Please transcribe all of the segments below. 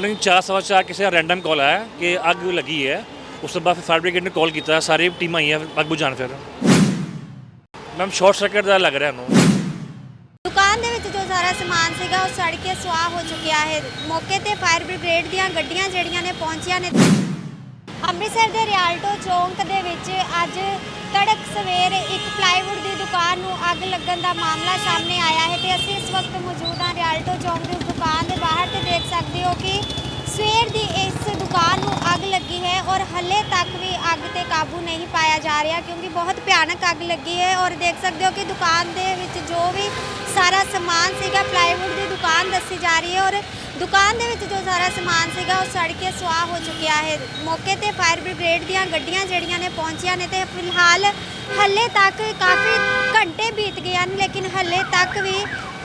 Morning ਚਾਰ ਸਵਾ ਚਾਰ ਕਿਸੇ ਰੈਂਡਮ ਕਾਲ ਆਇਆ ਕਿ ਅੱਗ ਲੱਗੀ ਹੈ। ਉਸ ਤੋਂ ਬਾਅਦ ਫਾਇਰ ਬ੍ਰਿਗੇਡ ਨੇ ਕਾਲ ਕੀਤਾ, ਸਾਰੀ ਟੀਮਾਂ ਆਈਆਂ, ਅੱਗ ਬੁਝਾਉਣ ਫਿਰ। ਮੈਮ ਸ਼ਾਰਟ ਸਰਕਟ ਦਾ ਲੱਗ ਰਿਹਾ ਨੂੰ ਦੁਕਾਨ ਦੇ ਵਿੱਚ ਜੋ ਸਾਰਾ ਸਮਾਨ ਸੀਗਾ, ਉਹ ਸੜ ਕੇ ਸੁਆਹ ਹੋ ਚੁੱਕਿਆ ਹੈ। ਮੌਕੇ ਤੇ ਫਾਇਰ ਬ੍ਰਿਗੇਡ ਦੀਆਂ ਗੱਡੀਆਂ ਜਿਹੜੀਆਂ ਨੇ ਪਹੁੰਚੀਆਂ ਨੇ। ਅੰਮ੍ਰਿਤਸਰ ਦੇ ਰਿਆਲਟੋ ਚੌਂਕ ਦੇ ਵਿੱਚ ਅੱਜ ਤੜਕ ਸਵੇਰ ਇੱਕ ਪਲਾਈਵੁੱਡ ਦੀ ਦੁਕਾਨ ਨੂੰ ਅੱਗ ਲੱਗਣ ਦਾ ਮਾਮਲਾ ਸਾਹਮਣੇ ਆਇਆ ਹੈ ਤੇ ਅਸੀਂ ਇਸ ਵਕਤ ਮੌਜੂਦ ਹਾਂ ਰਿਆਲਟੋ ਚੌਂਕ ਦੀ ਦੁਕਾਨ ਦੇ ਬਾਹਰ ਤੇ ਦੇਖ ਸਕਦੇ ਹੋ ਕਿ ਸਵੇਰ ਦੀ ਇਸ ਦੁਕਾਨ ਨੂੰ ਅੱਗ ਲੱਗੀ ਹੈ ਹੱਲੇ ਤੱਕ ਵੀ ਅੱਗ ਤੇ ਕਾਬੂ ਨਹੀਂ ਪਾਇਆ ਜਾ ਰਿਹਾ ਕਿਉਂਕਿ ਬਹੁਤ ਭਿਆਨਕ ਅੱਗ ਲੱਗੀ ਹੈ ਔਰ ਦੇਖ ਸਕਦੇ ਹੋ ਕਿ ਦੁਕਾਨ ਦੇ ਵਿੱਚ ਜੋ ਵੀ ਸਾਰਾ ਸਮਾਨ ਸੀਗਾ ਪਲਾਈਵੁੱਡ ਦੀ ਦੁਕਾਨ ਦੱਸੀ ਜਾ ਰਹੀ ਹੈ ਔਰ ਦੁਕਾਨ ਦੇ ਵਿੱਚ ਜੋ ਸਾਰਾ ਸਮਾਨ ਸੀਗਾ, ਉਹ ਸੜ ਕੇ ਸੁਆਹ ਹੋ ਚੁੱਕਿਆ ਹੈ। ਮੌਕੇ ਤੇ ਫਾਇਰ ਬ੍ਰਿਗੇਡ ਦੀਆਂ ਗੱਡੀਆਂ ਜਿਹੜੀਆਂ ਨੇ ਪਹੁੰਚੀਆਂ ਨੇ ਤੇ ਫਿਲਹਾਲ ਹੱਲੇ ਤੱਕ ਕਾਫੀ ਘੰਟੇ ਬੀਤ ਗਏ ਹਨ, ਲੇਕਿਨ ਹੱਲੇ ਤੱਕ ਵੀ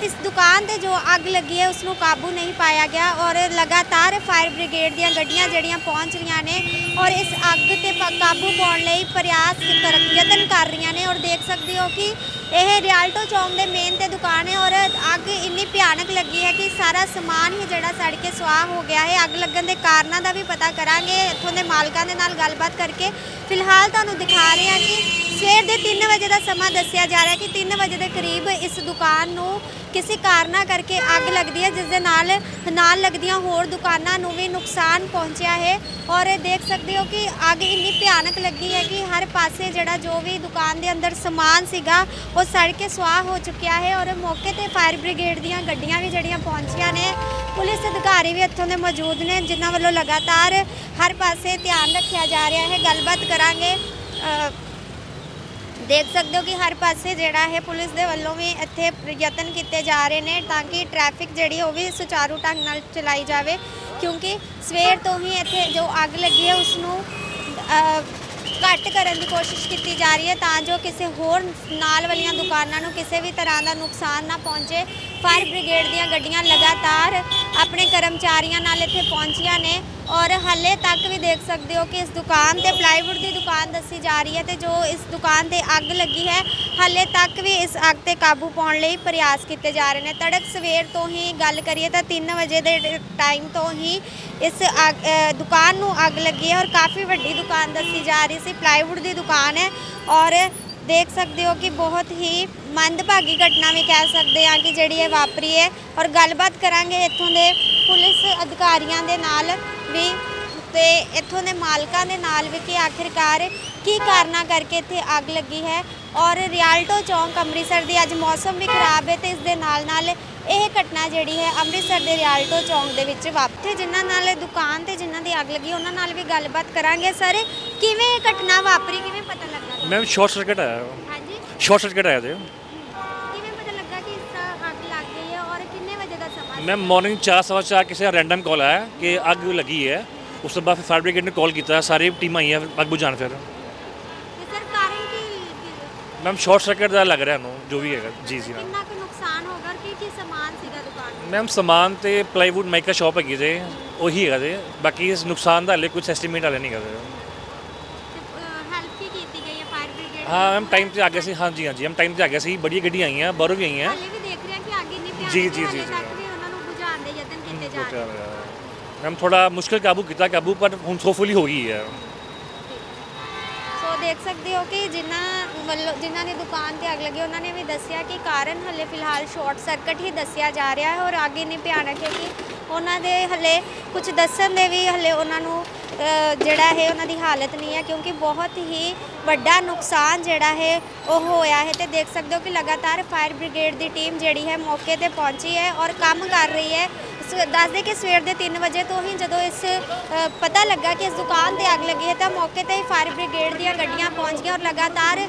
ਇਸ ਦੁਕਾਨ ਤੇ ਜੋ ਅੱਗ ਲੱਗੀ ਹੈ ਉਸ ਨੂੰ ਕਾਬੂ ਨਹੀਂ ਪਾਇਆ ਗਿਆ ਔਰ ਲਗਾਤਾਰ ਫਾਇਰ ਬ੍ਰਿਗੇਡ ਦੀਆਂ ਗੱਡੀਆਂ ਜਿਹੜੀਆਂ ਪਹੁੰਚ ਰਹੀਆਂ ਨੇ ਔਰ ਇਸ ਅੱਗ ਤੇ ਪ- ਕਾਬੂ ਪਾਉਣ ਲਈ ਪ੍ਰਯਾਸ ਕਰ ਯਤਨ ਕਰ ਰਹੀਆਂ ਨੇ ਔਰ ਦੇਖ ਸਕਦੇ ਹੋ ਕਿ ਇਹ ਰਿਆਲਟੋ ਚੌਂਕ ਦੇ ਮੇਨ ਤੇ ਦੁਕਾਨ ਹੈ ਔਰ ਅੱਗ ਇੰਨੀ ਭਿਆਨਕ ਲੱਗੀ ਹੈ ਕਿ ਸਾਰਾ ਸਮਾਨ ਹੀ ਜਿਹੜਾ ਸੜ ਕੇ ਸੁਆਹ ਹੋ ਗਿਆ ਹੈ। ਅੱਗ ਲੱਗਣ ਦੇ ਕਾਰਨਾਂ ਦਾ ਵੀ ਪਤਾ ਕਰਾਂਗੇ। ਇੱਥੋਂ ਦੇ ਮਾਲਕਾਂ ਦੇ ਨਾਲ ਗੱਲਬਾਤ ਕਰਕੇ ਫਿਲਹਾਲ ਤੁਹਾਨੂੰ ਦਿਖਾ ਰਹੇ ਹਾਂ ਕਿ ਸਵੇਰ ਦੇ 3 ਵਜੇ ਦਾ ਸਮਾਂ ਦੱਸਿਆ ਜਾ ਰਿਹਾ ਕਿ 3 ਵਜੇ ਦੇ ਕਰੀਬ ਇਸ ਦੁਕਾਨ ਨੂੰ ਕਿਸੇ ਕਾਰਨਾਂ ਕਰਕੇ ਅੱਗ ਲੱਗਦੀ ਹੈ, ਜਿਸ ਦੇ ਨਾਲ ਨਾਲ ਲੱਗਦੀਆਂ ਹੋਰ ਦੁਕਾਨਾਂ ਨੂੰ ਵੀ ਨੁਕਸਾਨ ਪਹੁੰਚਿਆ ਹੈ। ਔਰ ਇਹ ਦੇਖ ਸਕਦੇ ਹੋ ਕਿ ਅੱਗ ਇੰਨੀ ਭਿਆਨਕ ਲੱਗੀ ਹੈ ਕਿ ਹਰ ਪਾਸੇ ਜਿਹੜਾ ਜੋ ਵੀ ਦੁਕਾਨ ਦੇ ਅੰਦਰ ਸਮਾਨ ਸੀਗਾ ਉਹ ਉਹ ਸੜ ਕੇ ਸੁਆਹ ਹੋ ਚੁੱਕਿਆ ਹੈ ਔਰ ਮੌਕੇ ਤੇ ਫਾਇਰ ਬ੍ਰਿਗੇਡ ਦੀਆਂ ਗੱਡੀਆਂ ਵੀ ਜਿਹੜੀਆਂ ਪਹੁੰਚੀਆਂ ਨੇ। ਪੁਲਿਸ ਅਧਿਕਾਰੀ ਵੀ ਇੱਥੋਂ ਦੇ ਮੌਜੂਦ ਨੇ, ਜਿਨ੍ਹਾਂ ਵੱਲੋਂ ਲਗਾਤਾਰ ਹਰ ਪਾਸੇ ਧਿਆਨ ਰੱਖਿਆ ਜਾ ਰਿਹਾ ਹੈ। ਗੱਲਬਾਤ ਕਰਾਂਗੇ। ਦੇਖ ਸਕਦੇ ਹੋ ਕਿ ਹਰ ਪਾਸੇ ਜਿਹੜਾ ਹੈ ਪੁਲਿਸ ਦੇ ਵੱਲੋਂ ਵੀ ਇੱਥੇ ਯਤਨ ਕੀਤੇ ਜਾ ਰਹੇ ਨੇ ਤਾਂ ਕਿ ਟ੍ਰੈਫਿਕ ਜਿਹੜੀ ਉਹ ਵੀ ਸੁਚਾਰੂ ਢੰਗ ਨਾਲ ਚਲਾਈ ਜਾਵੇ। ਕਿਉਂਕਿ ਸਵੇਰ ਤੋਂ ਹੀ ਇੱਥੇ ਜੋ ਅੱਗ ਲੱਗੀ ਹੈ ਉਸ ਨੂੰ ਘੱਟ ਕਰਨ ਦੀ ਕੋਸ਼ਿਸ਼ ਕੀਤੀ ਜਾ ਰਹੀ ਹੈ ਤਾਂ ਜੋ ਕਿਸੇ ਹੋਰ ਨਾਲ ਵਾਲੀਆਂ ਦੁਕਾਨਾਂ ਨੂੰ ਕਿਸੇ ਵੀ ਤਰ੍ਹਾਂ ਦਾ ਨੁਕਸਾਨ ਨਾ ਪਹੁੰਚੇ। ਫਾਇਰ ਬ੍ਰਿਗੇਡ ਦੀਆਂ ਗੱਡੀਆਂ ਲਗਾਤਾਰ ਆਪਣੇ ਕਰਮਚਾਰੀਆਂ ਨਾਲ ਇੱਥੇ ਪਹੁੰਚੀਆਂ ਨੇ। ਔਰ ਹਾਲੇ ਤੱਕ ਵੀ ਦੇਖ ਸਕਦੇ ਹੋ ਕਿ ਇਸ ਦੁਕਾਨ ਤੇ ਪਲਾਈਵੁੱਡ ਦੀ ਦੁਕਾਨ ਦੱਸੀ ਜਾ ਰਹੀ ਹੈ ਤੇ ਜੋ ਇਸ ਦੁਕਾਨ ਤੇ ਅੱਗ ਲੱਗੀ ਹੈ, ਹਾਲੇ ਤੱਕ ਵੀ ਇਸ ਅੱਗ ਤੇ ਕਾਬੂ ਪਾਉਣ ਲਈ ਪ੍ਰਯਾਸ ਕੀਤੇ ਜਾ ਰਹੇ ਨੇ। ਤੜਕ ਸਵੇਰ ਤੋਂ ਹੀ ਗੱਲ ਕਰੀਏ ਤਾਂ 3 ਵਜੇ ਦੇ ਟਾਈਮ ਤੋਂ ਹੀ ਇਸ ਅੱਗ- ਦੁਕਾਨ ਨੂੰ ਅੱਗ ਲੱਗੀ ਹੈ ਔਰ ਕਾਫੀ ਵੱਡੀ ਦੁਕਾਨ ਦੱਸੀ ਜਾ ਰਹੀ ਸੀ। ਪਲਾਈਵੁੱਡ ਦੀ ਦੁਕਾਨ ਹੈ ਔਰ ਦੇਖ ਸਕਦੇ ਹੋ ਕਿ ਬਹੁਤ ਹੀ ਮੰਦਭਾਗੀ ਘਟਨਾ ਵੀ ਕਹਿ ਸਕਦੇ ਆ ਕਿ ਜਿਹੜੀ ਇਹ ਵਾਪਰੀ ਹੈ। ਔਰ ਗੱਲਬਾਤ ਕਰਾਂਗੇ ਇੱਥੋਂ ਦੇ ਪੁਲਿਸ ਅਧਿਕਾਰੀਆਂ ਦੇ ਨਾਲ ਵੀ ਤੇ ਇੱਥੋਂ ਦੇ ਮਾਲਕਾਂ ਦੇ ਨਾਲ ਵੀ ਕਿ ਆਖਿਰਕਾਰ ਕੀ ਕਾਰਨਾਂ ਕਰਕੇ ਇੱਥੇ ਅੱਗ ਲੱਗੀ ਹੈ ਔਰ ਰਿਆਲਟੋ ਚੌਂਕ ਅੰਮ੍ਰਿਤਸਰ ਦੀ ਅੱਜ ਮੌਸਮ ਵੀ ਖਰਾਬ ਹੈ ਤੇ ਇਸ ਦੇ ਨਾਲ ਨਾਲ ਇਹ ਘਟਨਾ ਜਿਹੜੀ ਹੈ ਅੰਮ੍ਰਿਤਸਰ ਦੇ ਰਿਆਲਟੋ ਚੌਂਕ ਦੇ ਵਿੱਚ ਵਾਪਰੀ ਜਿਨ੍ਹਾਂ ਨਾਲ ਦੁਕਾਨ ਤੇ ਜਿਨ੍ਹਾਂ ਦੀ ਅੱਗ ਲੱਗੀ ਉਹਨਾਂ ਨਾਲ ਵੀ ਗੱਲਬਾਤ ਕਰਾਂਗੇ। ਸਰ ਕਿਵੇਂ ਇਹ ਘਟਨਾ ਵਾਪਰੀ? ਕਿਵੇਂ ਪਤਾ ਲੱਗਾ? ਮੈਮ ਸ਼ਾਰਟ ਸਰਕਟ ਆਇਆ। ਹਾਂਜੀ। ਸ਼ਾਰਟ ਸਰਕਟ ਆਇਆ ਤੇ। ਮੈਮ ਮਾਰਨਿੰਗ ਚਾਰ ਸਵਾ ਚਾਰ ਕਿਸੇ ਦਾ ਰੈਂਡਮ ਕਾਲ ਆਇਆ ਕਿ ਅੱਗ ਲੱਗੀ ਹੈ। ਉਸ ਤੋਂ ਬਾਅਦ ਫਿਰ ਫਾਇਰ ਬ੍ਰਿਗੇਡ ਨੇ ਕਾਲ ਕੀਤਾ ਸਾਰੀ ਟੀਮਾਂ ਆਈਆਂ ਅੱਗ ਬੁਝਾਉਣ ਫਿਰ। ਤੇ ਸਰ ਕਾਰਨ ਕੀ ਮੈਮ ਸ਼ਾਰਟ ਸਰਕਟ ਦਾ ਲੱਗ ਰਿਹਾ ਨੂੰ ਜੋ ਵੀ ਹੈਗਾ ਜੀ ਜੀ ਮੈਮ ਕਿੰਨਾ ਕੁ ਨੁਕਸਾਨ ਹੋਗਾ ਕੀ ਕੀ ਸਮਾਨ ਸੀਗਾ ਦੁਕਾਨ ਮੈਮ ਸਮਾਨ ਤੇ ਪਲਾਈਵੁੱਡ ਮਾਈਕਾ ਸ਼ਾਪ ਹੈਗੀ ਜੇ ਉਹੀ ਹੈਗਾ ਜੇ। ਬਾਕੀ ਇਸ ਨੁਕਸਾਨ ਦਾ ਹਲੇ ਕੁਝ ਐਸਟੀਮੇਟ ਹਲੇ ਨਹੀਂ ਕਰਦੇ ਤੇ ਹੈਲਪ ਕੀ ਕੀਤੀ ਗਈ ਹੈ ਫਾਇਰ ਬ੍ਰਿਗੇਡ ਹਾਂ ਮੈਮ ਟਾਈਮ ਤੇ ਆ ਗਏ ਸੀ ਹਾਂਜੀ ਹਾਂਜੀ। ਮੈਮ ਟਾਈਮ ਤੇ ਆ ਗਿਆ ਸੀ ਬੜੀ ਗੱਡੀਆਂ ਆਈਆਂ ਬਾਹਰੋਂ ਵੀ ਆਈਆਂ। ਹਾਲੇ ਵੀ ਦੇਖ ਰਹੇ ਹਾਂ ਕਿ ਅੱਗ ਇੰਨੀ ਭਿਆਨਕ ਜੀ, ਜੀ, ਜੀ, ਜੀ। ਤੱਕ ਵੀ ਰਹੇ ਹਨ ਮੈਮ ਥੋੜਾ ਮੁਸ਼ਕਿਲ ਕਾਬੂ ਕੀਤਾ ਕਾਬੂ ਪਰ ਹੁਣ ਸੋਫੁਲੀ ਹੋ ਗਈ ਹੈ ਸੋ ਦੇਖ ਸਕਦੇ ਹੋ ਕਿ ਜਿਨ੍ਹਾਂ ਵੱਲੋਂ ਜਿਨ੍ਹਾਂ ਨੇ ਦੁਕਾਨ ਤੇ ਅੱਗ ਲੱਗੀ ਉਹਨਾਂ ਨੇ ਵੀ ਦੱਸਿਆ ਕਿ ਕਾਰਨ ਹਲੇ ਫਿਲਹਾਲ ਸ਼ਾਰਟ ਸਰਕਟ ਹੀ ਦੱਸਿਆ ਜਾ ਰਿਹਾ ਹੈ ਔਰ ਅੱਗ ਇੰਨੀ ਭਿਆਨਕ ਹੈ ਕਿ ਉਹਨਾਂ ਦੇ ਹਲੇ ਕੁਝ ਦੱਸਣ ਦੇ ਵੀ ਹਲੇ ਉਹਨਾਂ ਨੂੰ ਅ, ਜਿਹੜਾ ਹੈ ਉਹਨਾਂ ਦੀ ਹਾਲਤ ਨਹੀਂ ਹੈ ਕਿਉਂਕਿ ਬਹੁਤ ਹੀ ਵੱਡਾ ਨੁਕਸਾਨ ਜਿਹੜਾ ਹੈ ਉਹ ਹੋਇਆ ਹੈ ਤੇ ਦੇਖ ਸਕਦੇ ਹੋ ਕਿ ਲਗਾਤਾਰ ਫਾਇਰ ਬ੍ਰਿਗੇਡ ਦੀ ਟੀਮ ਜਿਹੜੀ ਹੈ ਮੌਕੇ ਤੇ ਪਹੁੰਚੀ ਹੈ ਔਰ ਕੰਮ ਕਰ ਰਹੀ ਹੈ ਦੱਸਦੇ ਕਿ ਸਵੇਰ ਦੇ 3 ਵਜੇ ਤੋਂ ਹੀ ਜਦੋਂ ਇਸ ਪਤਾ ਲੱਗਾ ਕਿ ਇਸ ਦੁਕਾਨ ਤੇ ਅੱਗ ਲੱਗੀ ਹੈ ਤਾਂ ਮੌਕੇ ਤੇ ਹੀ ਫਾਇਰ ਬ੍ਰਿਗੇਡ ਦੀਆਂ ਗੱਡੀਆਂ ਪਹੁੰਚ ਗਈਆਂ ਔਰ ਲਗਾਤਾਰ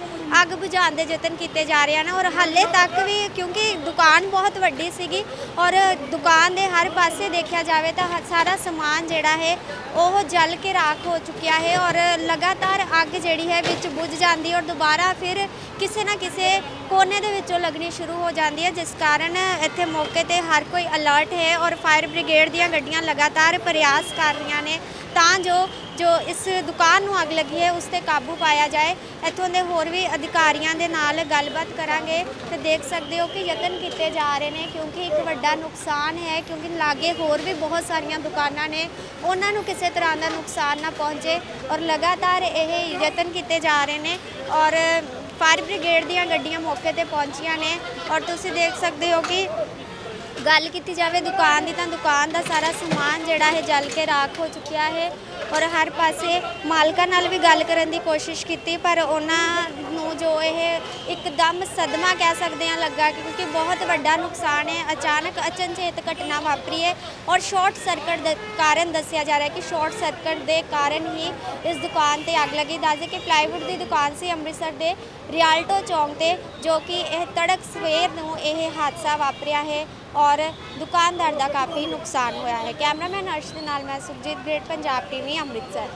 ਅੱਗ ਬੁਝਾਉਣ ਦੇ ਯਤਨ ਕੀਤੇ ਜਾ ਰਹੇ ਹਨ ਔਰ ਹਾਲੇ ਤੱਕ ਵੀ ਕਿਉਂਕਿ ਦੁਕਾਨ ਬਹੁਤ ਵੱਡੀ ਸੀਗੀ ਔਰ ਦੁਕਾਨ ਦੇ ਹਰ ਪਾਸੇ ਦੇਖਿਆ ਜਾਵੇ ਤਾਂ ਹ- ਸਾਰਾ ਸਮਾਨ ਜਿਹੜਾ ਹੈ ਉਹ ਜਲ ਕੇ ਰਾਖ ਹੋ ਚੁੱਕਿਆ ਹੈ ਔਰ ਲਗਾਤਾਰ ਅੱਗ ਜਿਹੜੀ ਹੈ ਵਿੱਚ ਬੁਝ ਜਾਂਦੀ ਔਰ ਦੁਬਾਰਾ ਫਿਰ ਕਿਸੇ ਨਾ ਕਿਸੇ ਕੋਨੇ ਦੇ ਵਿੱਚੋਂ ਲੱਗਣੀ ਸ਼ੁਰੂ ਹੋ ਜਾਂਦੀ ਹੈ, ਜਿਸ ਕਾਰਨ ਇੱਥੇ ਮੌਕੇ ਤੇ ਹਰ ਕੋਈ ਅਲਰਟ ਹੈ ਔਰ ਫਾਇਰ ਬ੍ਰਿਗੇਡ ਦੀਆਂ ਗੱਡੀਆਂ ਲਗਾਤਾਰ ਪ੍ਰਯਾਸ ਕਰ ਰਹੀਆਂ ਨੇ। ਤਾਂ ਜੋ ਜੋ ਇਸ ਦੁਕਾਨ ਨੂੰ ਅੱਗ ਲੱਗੀ ਹੈ, ਉਸ ਤੇ ਕਾਬੂ ਪਾਇਆ ਜਾਏ। ਇੱਥੋਂ ਦੇ ਹੋਰ ਵੀ ਅਧਿਕਾਰੀਆਂ ਦੇ ਨਾਲ ਗੱਲਬਾਤ ਕਰਾਂਗੇ ਤੇ ਦੇਖ ਸਕਦੇ ਹੋ ਕਿ ਯਤਨ ਕੀਤੇ ਜਾ ਰਹੇ ਨੇ, ਕਿਉਂਕਿ ਇੱਕ ਵੱਡਾ ਨੁਕਸਾਨ ਹੈ, ਕਿਉਂਕਿ ਲਾਗੇ ਹੋਰ ਵੀ ਬਹੁਤ ਸਾਰੀਆਂ ਦੁਕਾਨਾਂ ਨੇ। ਉਹਨਾਂ ਨੂੰ ਕਿਸੇ ਤਰ੍ਹਾਂ ਦਾ ਨੁਕਸਾਨ ਨਾ ਪਹੁੰਚੇ ਔਰ ਲਗਾਤਾਰ ਇਹ ਯਤਨ ਕੀਤੇ ਜਾ ਰਹੇ ਨੇ ਔਰ ਫਾਇਰ ਬ੍ਰਿਗੇਡ ਦੀਆਂ ਗੱਡੀਆਂ ਮੌਕੇ ਤੇ ਪਹੁੰਚੀਆਂ ਨੇ। ਔਰ ਤੁਸੀਂ ਦੇਖ ਸਕਦੇ ਹੋ ਕਿ ਗੱਲ ਕੀਤੀ ਜਾਵੇ ਦੁਕਾਨ ਦੀ ਤਾਂ ਦੁਕਾਨ ਦਾ ਸਾਰਾ ਸਮਾਨ ਜਿਹੜਾ ਹੈ ਜਲ ਕੇ ਰਾਖ ਹੋ ਚੁੱਕਿਆ ਹੈ ਔਰ ਹਰ ਪਾਸੇ ਮਾਲਕਾਂ ਨਾਲ ਵੀ ਗੱਲ ਕਰਨ ਦੀ ਕੋਸ਼ਿਸ਼ ਕੀਤੀ, ਪਰ ਉਹਨਾਂ ਨੂੰ ਜੋ ਇਹ ਇੱਕਦਮ ਸਦਮਾ ਕਹਿ ਸਕਦੇ ਹਾਂ ਲੱਗਾ ਕਿਉਂਕਿ ਬਹੁਤ ਵੱਡਾ ਨੁਕਸਾਨ ਹੈ, ਅਚਾਨਕ ਅਚਨਚੇਤ ਘਟਨਾ ਵਾਪਰੀ ਹੈ ਔਰ ਸ਼ਾਰਟ ਸਰਕਟ ਦੇ ਕਾਰਨ ਦੱਸਿਆ ਜਾ ਰਿਹਾ ਹੈ ਕਿ ਸ਼ਾਰਟ ਸਰਕਟ ਦੇ ਕਾਰਨ ਹੀ ਇਸ ਦੁਕਾਨ ਤੇ ਅੱਗ ਲੱਗੀ। ਦੱਸਦੇ ਕਿ ਪਲਾਈਵੁੱਡ ਦੀ ਦੁਕਾਨ ਸੀ ਅੰਮ੍ਰਿਤਸਰ ਦੇ ਰਿਆਲਟੋ ਚੌਂਕ ਤੇ, ਜੋ ਕਿ ਇਹ ਤੜਕ ਸਵੇਰ ਨੂੰ ਇਹ ਹਾਦਸਾ ਵਾਪਰਿਆ ਹੈ। ਔਰ ਦੁਕਾਨਦਾਰ ਦਾ ਕਾਫੀ ਨੁਕਸਾਨ ਹੋਇਆ ਹੈ। ਕੈਮਰਾਮੈਨ ਅਰਸ਼ ਦੇ ਨਾਲ ਮੈਂ ਸੁਖਜੀਤ ਗ੍ਰੇਟ ਪੰਜਾਬ ਟੀਵੀ, ਅੰਮ੍ਰਿਤਸਰ।